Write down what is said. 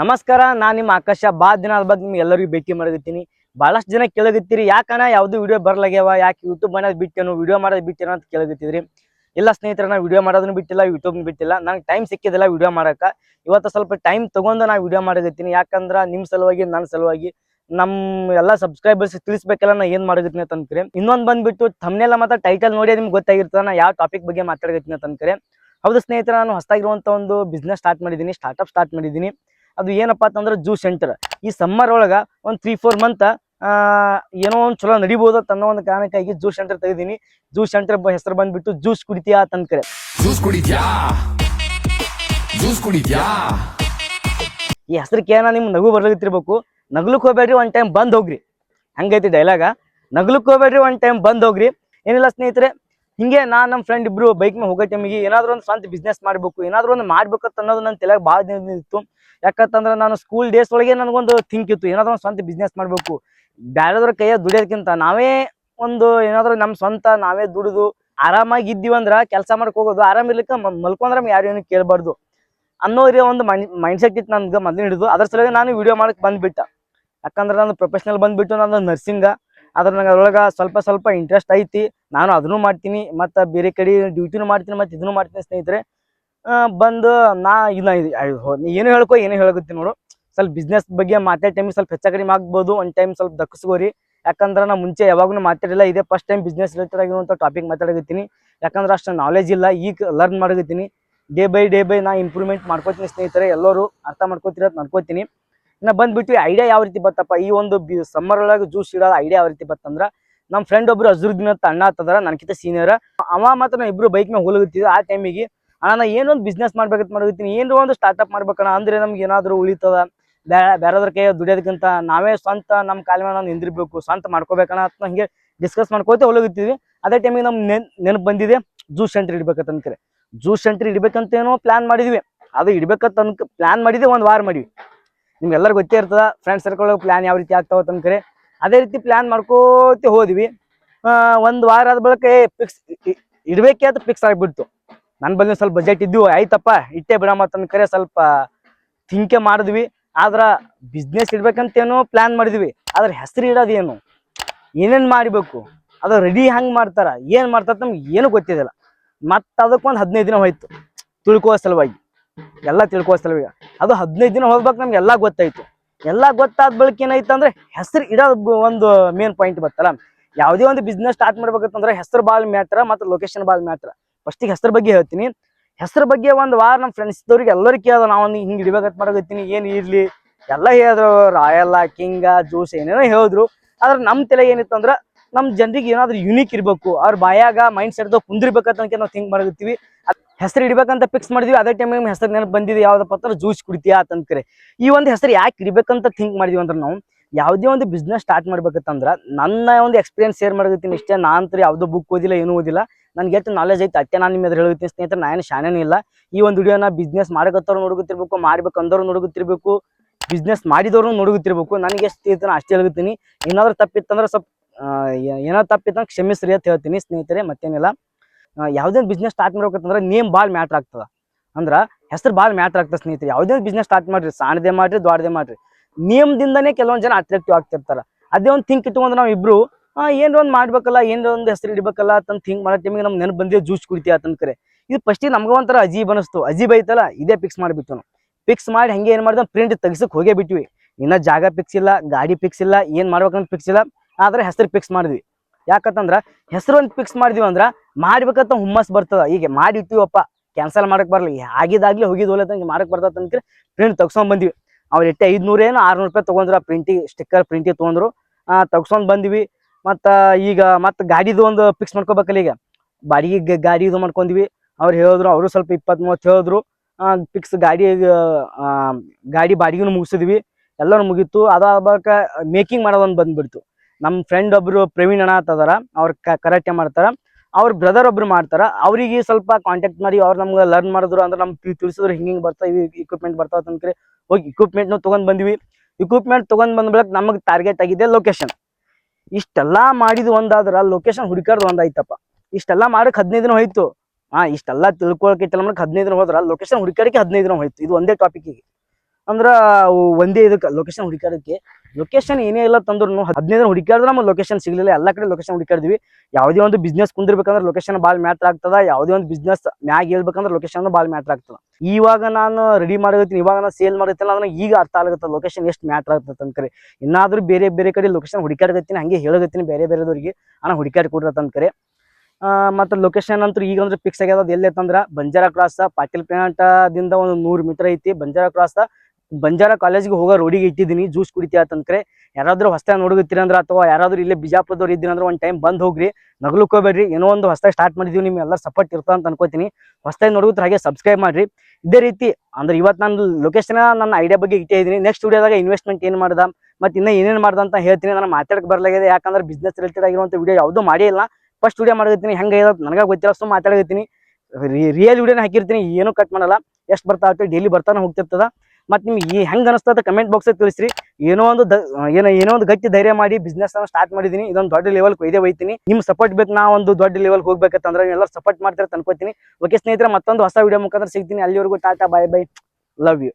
ನಮಸ್ಕಾರ, ನಾನು ನಿಮ್ಮ ಆಕಾಶ. ಬಾ ದಿನ ಬಗ್ಗೆ ನಿಮ್ಗೆ ಎಲ್ಲರಿಗೂ ಭೇಟಿ ಮಾಡಗತ್ತೀನಿ ಭಾಳಷ್ಟು ಜನ ಕೇಳಗತ್ತೀರಿ ಯಾಕಣ್ಣ ಯಾವುದು ವಿಡಿಯೋ ಬರ್ಲಾಗ್ಯಾವ? ಯಾಕೆ ಯೂಟ್ಯೂಬ್ ಮಾಡೋದು ಬಿಟ್ಟೇನು ವಿಡಿಯೋ ಮಾಡೋದು ಬಿಟ್ಟೇನೋ ಅಂತ ಕೇಳಗತ್ತಿದ್ರಿ ಇಲ್ಲ ಸ್ನೇಹಿತರ ನಾ ವಿಡಿಯೋ ಮಾಡೋದನ್ನು ಬಿಟ್ಟಿಲ್ಲ ಯೂಟ್ಯೂಬ್ ಬಿಟ್ಟಿಲ್ಲ. ನಂಗೆ ಟೈಮ್ ಸಿಕ್ಕಿದಿಲ್ಲ ವಿಡಿಯೋ ಮಾಡಕ. ಇವತ್ತು ಸ್ವಲ್ಪ ಟೈಮ್ ತೊಗೊಂಡು ನಾನು ವಿಡಿಯೋ ಮಾಡಗತ್ತೀನಿ ಯಾಕಂದ್ರೆ ನಿಮ್ಮ ಸಲುವಾಗಿ ನನ್ನ ಸಲುವಾಗಿ ನಮ್ಮ ಎಲ್ಲ ಸಬ್ಸ್ಕ್ರೈಬರ್ಸ್ ತಿಳಿಸ್ಬೇಕಲ್ಲ, ನಾ ಏನು ಮಾಡಗತ್ತೀನಿ ಅಂತ ಇನ್ನೊಂದ್ ಬಂದ್ಬಿಟ್ಟು ಥಮ್ನೆಲ್ಲ ಮಾತ್ರ ಟೈಟಲ್ ನೋಡಿ ನಿಮ್ಗೆ ಗೊತ್ತಾಗಿರ್ತದೆ, ನಾ ಯಾವ ಟಾಪಿಕ್ ಬಗ್ಗೆ ಮಾತಾಡಗತ್ತೀನಿ ಅಂತ ಅನ್ಕರೆ ಹೌದು ಸ್ನೇಹಿತರ, ನಾನು ಹೊಸದಾಗಿರುವಂಥ ಒಂದು ಬಿಸ್ನೆಸ್ ಸ್ಟಾರ್ಟ್ ಮಾಡಿದ್ದೀನಿ. ಸ್ಟಾರ್ಟಪ್ ಸ್ಟಾರ್ಟ್ ಮಾಡಿದ್ದೀನಿ. ಅದು ಏನಪ್ಪ ಅಂತಂದ್ರೆ ಜೂ ಸೆಂಟರ್. ಈ ಸಮ್ಮರ್ ಒಳಗ ಒಂದು ತ್ರೀ ಫೋರ್ ಮಂತ್ ಆ ಏನೋ ಒಂದು ಚಲೋ ನಡಿಬಹುದು ಅನ್ನೋ ಒಂದು ಕಾರಣಕ್ಕಾಗಿ ಜ್ಯೂಸ್ ಸೆಂಟರ್ ತೆಗೆದೀನಿ ಜ್ಯೂಸ್ ಸೆಂಟರ್ ಹೆಸರು ಬಂದ್ಬಿಟ್ಟು ಜ್ಯೂಸ್ ಕುಡಿತೀಯಾ ಅಂತ ಅನ್ಕರೆ ಜ್ಯೂಸ್ ಕುಡಿದ್ಯಾ ಜ್ಯೂಸ್ ಕುಡಿದ್ಯಾ ಈ ಹೆಸರಿಗೆ ಏನೋ ನಿಮ್ಗೆ ನಗು ಬರ್ಲಿತ್ತಿರ್ಬೇಕು ನಗ್ಲಕ್ ಹೋಗ್ಬೇಡ್ರಿ ಒನ್ ಟೈಮ್ ಬಂದ್ ಹೋಗ್ರಿ. ಹಂಗೈತಿ ಡೈಲಾಗ ನಗ್ಲಕ್ ಹೋಗ್ಬೇಡ್ರಿ ಒಂದ್ ಟೈಮ್ ಬಂದ್ ಹೋಗ್ರಿ. ಏನಿಲ್ಲ ಸ್ನೇಹಿತರೆ ಹಿಂಗೆ ನಾ ನಮ್ಮ ಫ್ರೆಂಡ್ ಇಬ್ರು ಬೈಕ್ ಮೇಲೆ ಹೋಗೋ ಟೈಮಿಗೆ ಏನಾದ್ರು ಒಂದು ಸ್ವಂತ ಬಿಸ್ನೆಸ್ ಮಾಡ್ಬೇಕು, ಏನಾದ್ರು ಒಂದು ಮಾಡ್ಬೇಕಂತ ಅನ್ನೋದು ನನ್ನ ತಲೆಗೆ ಭಾಳ ದಿನ ಇತ್ತು. ಯಾಕಂತಂದ್ರೆ ನಾನು ಸ್ಕೂಲ್ ಡೇಸ್ ಒಳಗೆ ನನಗೊಂದು ಥಿಂಕ್ ಇತ್ತು, ಏನಾದ್ರು ಒಂದು ಸ್ವಂತ ಬಿಸ್ನೆಸ್ ಮಾಡ್ಬೇಕು. ಬೇರೆದ್ರ ಕೈಯ ದುಡಿಯೋದಕ್ಕಿಂತ ನಾವೇ ಒಂದು ಏನಾದ್ರು ನಮ್ಮ ಸ್ವಂತ ನಾವೇ ದುಡಿದು ಆರಾಮಾಗಿ ಇದ್ದೀವಿ ಅಂದ್ರೆ ಕೆಲಸ ಮಾಡಕ್ ಹೋಗೋದು, ಆರಾಮ್ ಇರ್ಲಿಕ್ಕೆ ಮಲ್ಕೊಂಡ್ರೆ ಯಾರು ಏನು ಕೇಳಬಾರ್ದು ರೀ ಒಂದು ಮೈಂಡ್ ಸೆಟ್ ಇತ್ತು ನನ್ಗೆ ಮೊದಲು ಹಿಡಿದು. ಅದ್ರ ಸಲುವಾಗಿ ನಾನು ವಿಡಿಯೋ ಮಾಡಕ್ ಬಂದ್ಬಿಟ್ಟ. ಯಾಕಂದ್ರೆ ನಾನು ಪ್ರೊಫೆಷನಲ್ ಬಂದ್ಬಿಟ್ಟು ನಾನು ನರ್ಸಿಂಗ ಅದ್ರ ನಂಗೆ ಅದ್ರೊಳಗೆ ಸ್ವಲ್ಪ ಸ್ವಲ್ಪ ಇಂಟ್ರೆಸ್ಟ್ ಐತಿ. ನಾನು ಅದನ್ನು ಮಾಡ್ತೀನಿ, ಮತ್ತು ಬೇರೆ ಕಡೆ ಡ್ಯೂಟಿನೂ ಮಾಡ್ತೀನಿ, ಮತ್ತು ಇದನ್ನು ಮಾಡ್ತೀನಿ ಸ್ನೇಹಿತರೆ. ಬಂದು ನಾ ಇಲ್ಲ ಏನು ಹೇಳ್ಕೊ, ಏನು ಹೇಳಕತ್ತೀನಿ ನೋಡು. ಸ್ವಲ್ಪ ಬಿಸ್ನೆಸ್ ಬಗ್ಗೆ ಮಾತಾಡೋ ಟೈಮಿಗೆ ಸ್ವಲ್ಪ ಹೆಚ್ಚ ಕಡಿಮೆ ಆಗ್ಬೋದು, ಒಂದು ಟೈಮ್ ಸ್ವಲ್ಪ ದಕ್ಕಿಸ್ಕೋರಿ ಯಾಕಂದ್ರೆ ನಾ ಮುಂಚೆ ಯಾವಾಗೂ ಮಾತಾಡಿಲ್ಲ, ಇದೇ ಫಸ್ಟ್ ಟೈಮ್ ಬಿಸ್ನೆಸ್ ರಿಲೇಟೆಡ್ ಆಗಿರುವಂಥ ಟಾಪಿಕ್ ಮಾತಾಡಕತ್ತೀನಿ ಯಾಕಂದ್ರೆ ಅಷ್ಟು ನಾಲೆಜ್ ಇಲ್ಲ, ಈಗ ಲರ್ನ್ ಮಾಡಕತ್ತೀನಿ ಡೇ ಬೈ ಡೇ ಬೈ ನಾ ಇಂಪ್ರೂವ್ಮೆಂಟ್ ಮಾಡ್ಕೋತೀನಿ ಸ್ನೇಹಿತರೆ, ಎಲ್ಲರೂ ಅರ್ಥ ಮಾಡ್ಕೋತಿರೋದು ಅನ್ಕೋತೀನಿ ಇನ್ನು ಬಂದ್ಬಿಟ್ಟು ಐಡಿಯಾ ಯಾವ ರೀತಿ ಬತ್ತಪ್ಪ? ಈ ಒಂದು ಸಮ್ಮರ್ ಒಳಗೆ ಜ್ಯೂಸ್ ಇಡೋದು ಐಡಿಯಾ ಯಾವ ರೀತಿ ಬತ್ತಂದ್ರ ನಮ್ಮ ಫ್ರೆಂಡ್ ಒಬ್ರು ಅಜರುದ್ದೀನ್ ಅಂತ ಅಣ್ಣ ಆತದ ನನ್ಕಿಂತ ಸೀನಿಯರ್ ಅವ ಮಾತ್ರ ನಾವು ಇಬ್ರು ಬೈಕ್ ಮೇಲೆ ಹೋಗತ್ತಿದ್ದೆ ಆ ಟೈಮಿಗೆ ಅಣ್ಣ ನಾ ಏನೊಂದು ಬಿಸ್ನೆಸ್ ಮಾಡ್ಬೇಕಂತ ಮಾಡ್ತೀನಿ ಏನ್ ಒಂದು ಸ್ಟಾರ್ಟ್ಅಪ್ ಮಾಡ್ಬೇಕಣ್ಣ, ಅಂದ್ರೆ ನಮ್ಗೆ ಏನಾದ್ರು ಉಳಿತದ ಬೇರೆದ್ರ ಕೈ ದುಡಿಯೋದಕ್ಕಿಂತ ನಾವೇ ಸ್ವಂತ ನಮ್ಮ ಕಾಲ ಮೇಲೆ ನಾವು ನಿಂದಿರ್ಬೇಕು, ಸ್ವಂತ ಮಾಡ್ಕೋಬೇಕಣ್ಣ ಅಂತ ಹಿಂಗೆ ಡಿಸ್ಕಸ್ ಮಾಡ್ಕೋತ ಹೋಗತ್ತಿದ್ವಿ ಅದೇ ಟೈಮಿಗೆ ನಮ್ ನೆನ್, ನೆನಪು ಬಂದಿದೆ ಜ್ಯೂಸ್ ಸೆಂಟರ್ ಇಡ್ಬೇಕಂತ ಅನ್ಕರೆ ಜ್ಯೂಸ್ ಸೆಂಟರ್ ಇಡ್ಬೇಕಂತ ಏನೋ ಪ್ಲಾನ್ ಮಾಡಿದ್ವಿ. ಅದು ಇಡ್ಬೇಕಂತ ಅನ್ಕ ಪ್ಲಾನ್ ಮಾಡಿದ್ವಿ ಒಂದು ವಾರ ಮಾಡಿವಿ. ನಿಮ್ಗೆಲ್ಲರೂ ಗೊತ್ತೇ ಇರ್ತದ. ಫ್ರೆಂಡ್ ಸರ್ಕಲ್ ಪ್ಲಾನ್ ಯಾವ ರೀತಿ ಆಗ್ತಾವ ಅಂತಂದ್ರೆ ಅದೇ ರೀತಿ ಪ್ಲಾನ್ ಮಾಡ್ಕೋತ ಹೋದ್ವಿ. ಒಂದು ವಾರ ಆದ ಬಳಿಕ ಫಿಕ್ಸ್ ಇಡಬೇಕೆ ಅಂತ ಫಿಕ್ಸ್ ಆಗ್ಬಿಡ್ತು. ನನ್ನ ಬಳಿ ಸ್ವಲ್ಪ ಬಜೆಟ್ ಇದ್ದು ಆಯ್ತಪ್ಪ, ಇಟ್ಟೆ ಬಿಡಮ್ಮ ಅಂತ ಅನ್ಕರೆ ಸ್ವಲ್ಪ ಥಿಂಕೆ ಮಾಡಿದ್ವಿ. ಆದ್ರ ಬಿಸ್ನೆಸ್ ಇಡ್ಬೇಕಂತೇನೋ ಪ್ಲಾನ್ ಮಾಡಿದ್ವಿ. ಆದ್ರ ಹೆಸರು ಇಡೋದೇನು? ಏನೇನು ಮಾಡಬೇಕು? ಅದು ರೆಡಿ ಹಂಗ್ ಮಾಡ್ತಾರ? ಏನು ಮಾಡ್ತಾರ ನಮ್ಗೆ ಏನು ಗೊತ್ತಿದಿಲ್ಲ ಮತ್ತೆ ಅದಕ್ಕೊಂದು ಹದಿನೈದು ದಿನ ಹೋಯ್ತು. ತಿಳ್ಕೋ ಸಲುವಾಗಿ. ಎಲ್ಲ ತಿಳ್ಕೊಸ್ತಲ್ವ ಈಗ. ಅದು ಹದಿನೈದು ದಿನ ಹೋಗ್ಬೇಕು ನಮ್ಗೆ ಎಲ್ಲ ಗೊತ್ತಾಯ್ತು. ಎಲ್ಲ ಗೊತ್ತಾದ ಬಳಿಕ ಏನಾಯ್ತಂದ್ರೆ ಹೆಸರು ಇಡೋದು ಒಂದು ಮೇನ್ ಪಾಯಿಂಟ್ ಬರ್ತಲ್ಲ ಯಾವುದೇ ಒಂದು ಬಿಸ್ನೆಸ್ ಸ್ಟಾರ್ಟ್ ಮಾಡ್ಬೇಕಂತಂದ್ರೆ ಹೆಸರು ಬಾಲ್ ಮ್ಯಾಟ್ರ ಮತ್ತು ಲೊಕೇಶನ್ ಬಾಲ್ ಮ್ಯಾಟ್ರ ಫಸ್ಟಿಗೆ ಹೆಸರು ಬಗ್ಗೆ ಹೇಳ್ತೀನಿ. ಹೆಸರು ಬಗ್ಗೆ ಒಂದು ವಾರ ನಮ್ಮ ಫ್ರೆಂಡ್ಸ್ ದವರಿಗೆ ಎಲ್ಲರೂ ಕೇಳ್ದ, ನಾವು ಹಿಂಗೆ ಇಡಬೇಕಂತ ಮಾಡಕತ್ತೀನಿ, ಏನು ಇರ್ಲಿ? ಎಲ್ಲ ಹೇಳಿದ್ರು, ರಾಯಲ್ಲ, ಕಿಂಗ ಜ್ಯೂಸ್ ಏನೇನೋ ಹೇಳಿದ್ರು. ಆದ್ರೆ ನಮ್ಮ ತಲೆ ಏನಿತ್ತು ಅಂದ್ರೆ ನಮ್ಮ ಜನರಿಗೆ ಏನಾದ್ರು ಯುನೀಕ್ ಇರಬೇಕು. ಅವ್ರ ಬಾಯಾಗ ಮೈಂಡ್ ಸೆಟ್ ಕುಂದಿರ್ಬೇಕಂತ ನಾವು ಥಿಂಕ್ ಮಾಡಕತ್ತೀವಿ. ಹೆಸರು ಇಡ್ಬೇಕಂತ ಫಿಕ್ಸ್ ಮಾಡಿದ್ವಿ. ಅದೇ ಟೈಮಿಗೆ ಹೆಸರು ನೆನಪು ಬಂದಿದೆ. ಯಾವ್ದಪ್ಪ ಅಂದ್ರೆ ಜ್ಯೂಸ್ ಕುಡಿತೀಯಾ ಅಂತ ಈ ಒಂದು ಹೆಸರು ಯಾಕೆ ಇಡ್ಬೇಕಂತ ಥಿಂಕ್ ಮಾಡಿದ್ವಿ ಅಂದ್ರೆ ನಾವು ಯಾವುದೇ ಒಂದು ಬಿಸ್ನೆಸ್ ಸ್ಟಾರ್ಟ್ ಮಾಡ್ಬೇಕಂತಂದ್ರೆ ನನ್ನ ಒಂದು ಎಕ್ಸ್ಪೀರಿಯನ್ಸ್ ಶೇರ್ ಮಾಡಕತ್ತೀನಿ ಇಷ್ಟೇ. ನಾನು ಯಾವುದೋ ಬುಕ್ ಓದಿಲ್ಲ, ಏನೂ ಓದಿಲ್ಲ. ನನ್ಗೆ ಎಷ್ಟು ನಾಲೆಜ್ ಐತೆ? ಅಷ್ಟೇ ನಾನು ನಿಮ್ಮ ಹೇಳ್ತೀನಿ ಸ್ನೇಹಿತರೆ ನಾನು ಶಾನೇನೂ ಇಲ್ಲ. ಈ ಒಂದು ವಿಡಿಯೋನ ಬಿಸ್ನೆಸ್ ಮಾಡಕತ್ತವ್ರು ನೋಡ್ಕೊತಿರ್ಬೇಕು, ಮಾಡ್ಬೇಕಂದವ್ರು ನೋಡ್ಕೊತಿರ್ಬೇಕು ಬಿಸ್ನೆಸ್ ಮಾಡಿದವ್ರು ನೋಡ್ಕೊತಿರ್ಬೇಕು. ನನಗೆ ಎಷ್ಟು ಇರ್ತಾನೆ ಅಷ್ಟೇ ಹೇಳ್ತೀನಿ. ಏನಾದರೂ ತಪ್ಪಿತ್ತಂದ್ರೆ ಸ್ವಲ್ಪ ಏನಾದ್ರು ತಪ್ಪಿತ್ತಂದ್ರೆ ಕ್ಷಮಿಸ್ರಿ ಅಂತ ಹೇಳ್ತೀನಿ ಸ್ನೇಹಿತರೆ. ಮತ್ತೇನಿಲ್ಲ. ಯಾವುದೇ ಬಿಸ್ನೆಸ್ ಸ್ಟಾರ್ಟ್ ಮಾಡ್ಬೇಕಂತಂದ್ರೆ ನೇಮ್ ಭಾಳ ಮ್ಯಾಟ್ರ್ ಆಗ್ತದ. ಅಂದ್ರ ಹೆಸರು ಭಾಳ ಮ್ಯಾಟ್ರ್ ಆಗ್ತದೆ ಸ್ನೇಹಿತರೆ. ಯಾವುದೇ ಬಿಸ್ನೆಸ್ ಸ್ಟಾರ್ಟ್ ಮಾಡ್ರಿ ಸಣ್ಣದೇ ಮಾಡ್ರಿ ದೊಡ್ಡದೇ ಮಾಡ್ರಿ. ನೇಮ್ದಿಂದನೇ ಕೆಲವೊಂದು ಜನ ಅಟ್ರಾಕ್ಟಿವ್ ಆಗ್ತಿರ್ತಾರ. ಅದೇ ಒಂದು ಥಿಂಕ್ ಇಟ್ಕೊಂಡು ನಾವು ಇಬ್ರು ಆ, ಏನ್ರ ಒಂದು ಮಾಡ್ಬೇಕಲ್ಲ ಏನೋ ಒಂದು ಹೆಸರು ಇಡ್ಬೇಕಲ್ಲ ಅಂತ ಥಿಂಕ್ ಮಾಡೋ ಟೈಮಿಗೆ ನಮ್ಗೆ ನೆನಪು ಬಂದಿದೆ ಜ್ಯೂಸ್ ಕುಡಿತೀವಿ ಆತನ ಕರೆ. ಇದು ಫಸ್ಟಿಗೆ ನಮ್ಗೆ ಒಂಥರ ಅಜೀಬ್ ಅನಿಸ್ತು. ಅಜೀಬ್ ಐತಲ್ಲ ಇದೇ ಫಿಕ್ಸ್ ಮಾಡಿಬಿಟ್ಟು ನಾವು. ಫಿಕ್ಸ್ ಮಾಡಿ ಹಂಗೆ ಏನು ಮಾಡಿದ್ವಿ ಪ್ರಿಂಟ್ ತೆಗಿಸಕ್ಕೆ ಹೋಗೇ ಬಿಟ್ವಿ. ಇನ್ನ ಜಾಗ ಫಿಕ್ಸ್ ಇಲ್ಲ ಗಾಡಿ ಫಿಕ್ಸ್ ಇಲ್ಲ ಏನು ಮಾಡ್ಬೇಕಂತ ಫಿಕ್ಸ್ ಇಲ್ಲ. ಆದ್ರೆ ಹೆಸರು ಫಿಕ್ಸ್ ಮಾಡಿದ್ವಿ. ಯಾಕಂತಂದ್ರ ಹೆಸರು ಒಂದು ಫಿಕ್ಸ್ ಮಾಡಿದ್ವಿ ಅಂದ್ರ ಮಾಡ್ಬೇಕಂತ ಹುಮ್ಮಸ್ ಬರ್ತದ. ಈಗ ಮಾಡಿರ್ತೀವಪ್ಪ ಕ್ಯಾನ್ಸಲ್ ಮಾಡಕ್ ಬರಲಿ. ಆಗಿದಾಗ್ಲಿ ಹೋಗಿದ್ ಮಾಡಕ್ ಬರ್ತದ ಅಂತ ಪ್ರಿಂಟ್ ತಗ್ಸ್ಕೊಂಡ್ ಬಂದ್ವಿ. ಅವ್ರು ಎಟ್ಟೆ ಐದ್ನೂರೇನು ಆರ್ನೂರು ರೂಪಾಯಿ ತಗೊಂಡ್ರು ಪ್ರಿಂಟಿ ಸ್ಟಿಕ್ಕರ್ ಪ್ರಿಂಟಿಗೆ ತಗೊಂಡ್ರು. ಆ, ತಗ್ಸ್ಕೊಂಡ್ ಬಂದ್ವಿ. ಮತ್ತ ಈಗ ಮತ್ತ ಗಾಡಿದು ಒಂದು ಫಿಕ್ಸ್ ಮಾಡ್ಕೋಬೇಕಲ್ಲ ಈಗ. ಬಾಡಿಗೆ ಗಾಡಿ ಇದು ಮಾಡ್ಕೊಂಡ್ವಿ. ಅವ್ರು ಹೇಳಿದ್ರು, ಅವರು ಸ್ವಲ್ಪ ಇಪ್ಪತ್ತ್ ಮೂವತ್ತು ಹೇಳಿದ್ರು ಫಿಕ್ಸ್ ಗಾಡಿ ಗಾಡಿ ಬಾಡಿಗೆನು ಮುಗಿಸಿದ್ವಿ. ಎಲ್ಲರೂ ಮುಗೀತು. ಅದಾದ ಮೇಕಿಂಗ್ ಮಾಡೋದೊಂದು ಬಂದ್ಬಿಡ್ತು. ನಮ್ಮ ಫ್ರೆಂಡ್ ಒಬ್ರು ಪ್ರವೀಣ್ ಅಣ್ಣ ಅದಾರ. ಅವ್ರ ಕರಾಟೆ ಮಾಡ್ತಾರ. ಅವ್ರ ಬ್ರದರ್ ಒಬ್ರು ಮಾಡ್ತಾರ. ಅವ್ರಿಗೆ ಸ್ವಲ್ಪ ಕಾಂಟ್ಯಾಕ್ಟ್ ಮಾಡಿ ಅವ್ರು ನಮ್ಗೆ ಲರ್ನ್ ಮಾಡಿದ್ರು ಅಂದ್ರೆ ನಮ್ಗೆ ತಿಳಿಸಿದ್ರು ಹಿಂಗೆ ಹಿಂಗೆ ಬರ್ತಾವ ಇಕ್ವಿಪ್ಮೆಂಟ್ ಬರ್ತಾವ ಅಂತಂದ್ರೆ ಹೋಗಿ ಇಕ್ವಿಪ್ಮೆಂಟ್ನು ತಗೊಂಡ್ ಬಂದ್ವಿ. ಇಕ್ವಿಪ್ಮೆಂಟ್ ತಗೊಂಡ್ ಬಂದ ಬಳಿಕ ನಮಗೆ ಟಾರ್ಗೆಟ್ ಆಗಿದೆ ಲೊಕೇಶನ್ ಇಷ್ಟೆಲ್ಲಾ ಮಾಡಿದ್ ಒಂದಾದ್ರ ಲೊಕೇಶನ್ ಹುಡುಕಾರ್ದು ಒಂದಾಯ್ತಪ್ಪ. ಇಷ್ಟೆಲ್ಲ ಮಾಡಕ್ ಹದಿನೈದು ದಿನ ಹೋಯ್ತು. ಹಾ, ಇಷ್ಟೆಲ್ಲ ತಿಳ್ಕೊಳಕ್ಕೆ ಹದಿನೈದು ದಿನ ಹೋದ್ರ ಲೊಕೇಶನ್ ಹುಡುಕಾಡಿಕೆ ಹದಿನೈದು ದಿನ ಹೋಯ್ತು. ಇದು ಒಂದೇ ಟಾಪಿಕ್ಕಿಗೆ ಅಂದ್ರ ಒಂದೇ ಇದಕ್ಕೆ ಲೊಕೇಶನ್ ಹುಡುಕಾಡಕ್ಕೆ ಲೊಕೇಶನ್ ಏನೇ ಇಲ್ಲ ತಂದ್ರು ಹದಿನೈದು ಹುಡುಕಾಡಿದ್ರೆ ನಮ್ಗೆ ಲೊಕೇಶನ್ ಸಿಗ್ಲಿಲ್ಲ. ಎಲ್ಲ ಕಡೆ ಲೊಕೇಶನ್ ಹುಡುಕಾಡಿದ್ವಿ ಯಾವುದೇ ಒಂದು ಬಿಸ್ನೆಸ್ ಕುಂದಿರ್ಬೇಕಂದ್ರೆ ಲೊಕೇಶನ್ ಭಾಳ ಮ್ಯಾಟ್ರ್ ಆಗ್ತದ. ಯಾವುದೇ ಒಂದು ಬಿಸ್ನೆಸ್ ಮ್ಯಾಗ ಹೇಳ್ಬೇಕಂದ್ರೆ ಲೊಕೇಶನ್ ಭಾಳ ಮ್ಯಾಟ್ರ್ ಆಗ್ತದ. ಇವಾಗ ನಾನು ರೆಡಿ ಮಾಡಿರ್ತೀನಿ. ಇವಾಗ ನಾನು ಸೇಲ್ ಮಾಡಿರ್ತೀನಿ ಅದನ್ನ ಈಗ ಅರ್ಥ ಆಗುತ್ತೆ ಲೊಕೇಶನ್ ಎಷ್ಟು ಮ್ಯಾಟ್ರ್ ಆಗ್ತದೆ ಅಂಕರೆ ಇನ್ನಾದ್ರೂ ಬೇರೆ ಬೇರೆ ಕಡೆ ಲೊಕೇಶನ್ ಹುಡುಕಾಡ್ಗತ್ತೀನಿ ಹಂಗೆ ಹೇಳಕತ್ತೀನಿ ಬೇರೆ ಬೇರೆದವ್ರಿಗೆ. ಅಣ್ಣ ಹುಡುಕಾಡಿ ಕೊಡ್ರತ್ತ ಅಂಕರೆ ಮತ್ತು ಲೊಕೇಶನ್ ಅಂತೂ ಈಗ ಅಂದ್ರೆ ಫಿಕ್ಸ್ ಆಗ್ಯದ. ಅದು ಅಂತಂದ್ರೆ ಬಂಜಾರ ಕ್ರಾಸ್ ಪಾಟೀಲ್ ದಿಂದ ಒಂದು ನೂರು ಮೀಟರ್ ಐತಿ. ಬಂಜಾರ ಕ್ರಾಸ್ ಬಂಜಾರ ಕಾಲೇಜ್ಗೆ ಹೋಗೋ ರೋಡಿಗೆ ಇಟ್ಟಿದ್ದೀನಿ ಜ್ಯೂಸ್ ಕುಡಿತೀಯ ಅಂತಂದ್ರೆ ಯಾರಾದ್ರೂ ಹೊಸ ನೋಡಗತ್ತೀರ ಅಂದ್ರೆ ಅಥವಾ ಯಾರಾದ್ರೂ ಇಲ್ಲೇ ಬಿಜಾಪುರದವ್ರು ಇದ್ದೀರ ಅಂದ್ರೆ ಒಂದು ಟೈಮ್ ಬಂದ್ ಹೋಗ್ರಿ ನಗ್ಲಕ್ ಹೋಗ್ಬೇಡ್ರಿ ಏನೋ ಒಂದು ಹೊಸ್ದಾಗಿ ಸ್ಟಾರ್ಟ್ ಮಾಡಿದೀವಿ, ನಿಮ್ಗೆ ಎಲ್ಲ ಸಪೋರ್ಟ್ ಇರ್ತಾ ಅಂತ ಅನ್ಕೋತೀನಿ. ಹೊಸ್ದಾಗಿ ನೋಡಿದ್ರೆ ಹಾಗೆ ಸಬ್ಸ್ಕ್ರೈಬ್ ಮಾಡ್ರಿ. ಇದೇ ರೀತಿ, ಅಂದ್ರೆ ಇವತ್ತು ನಾನು ಲೊಕೇಶನ್ ನನ್ನ ಐಡಿಯಾ ಬಗ್ಗೆ ಇಟ್ಟೇ ಇದ್ದೀನಿ. ನೆಕ್ಸ್ಟ್ ವಿಡಿಯೋದಾಗ ಇನ್ವೆಸ್ಟ್ಮೆಂಟ್ ಏನು ಮಾಡ್ದ, ಮತ್ತೆ ಇನ್ನೂ ಏನೇನು ಮಾಡ್ದ ಅಂತ ಹೇಳ್ತೀನಿ. ನಾನು ಮಾತಾಡಕ್ಕೆ ಬರಲಾಗಿದೆ, ಯಾಕಂದ್ರೆ ಬಿಸ್ನೆಸ್ ರಿಲೇಟೆಡ್ ಆಗಿರುವಂಥ ವಿಡಿಯೋ ಯಾವುದೂ ಮಾಡೇ ಇಲ್ಲ. ಫಸ್ಟ್ ವಿಡಿಯೋ ಮಾಡಿರ್ತೀನಿ, ಹೆಂಗೆ ನನಗೆ ಗೊತ್ತಿಲ್ಲ ಸೊ ಮಾತಾಡಕತ್ತೀನಿ. ರಿಯಲ್ ವಿಡಿಯೋನ ಹಾಕಿರ್ತೀನಿ, ಏನೂ ಕಟ್ ಮಾಡಲ್ಲ. ಎಷ್ಟು ಬರ್ತಾ ಡೈಲಿ ಬರ್ತಾನೆ ಹೋಗ್ತಿರ್ತದ. ಮತ್ತು ನಿಮ್ಗೆ ಹೆಂಗೆ ಅನಿಸ್ತದ ಕಮೆಂಟ್ ಬಾಕ್ಸಲ್ಲಿ ತಿಳಿಸ್ರಿ. ಏನೋ ಒಂದು ಏನೋ ಏನೋ ಒಂದು ಗಟ್ಟಿ ಧೈರ್ಯ ಮಾಡಿ ಬಿಸ್ನೆಸ್ ಅನ್ನು ಸ್ಟಾರ್ಟ್ ಮಾಡಿದ್ದೀನಿ ಇದೊಂದು ದೊಡ್ಡ ಲೆವೆಲ್ ಕೊಯ್ದೇ ಒಯ್ತೀನಿ. ನಿಮ್ಮ ಸಪೋರ್ಟ್ ಬೇಕು ನಾ ಒಂದು ದೊಡ್ಡ ಲೆವೆಲ್ ಹೋಗ್ಬೇಕಂತಂದ್ರೆ ಎಲ್ಲರೂ ಸಪೋರ್ಟ್ ಮಾಡ್ತಾರೆ ಅನ್ಕೋತೀನಿ. ಓಕೆ ಸ್ನೇಹಿತರೆ, ಮತ್ತೊಂದು ಹೊಸ ವಿಡಿಯೋ ಮುಖಾಂತರ ಸಿಗ್ತೀನಿ. ಅಲ್ಲಿವರೆಗೂ Tata bye bye love you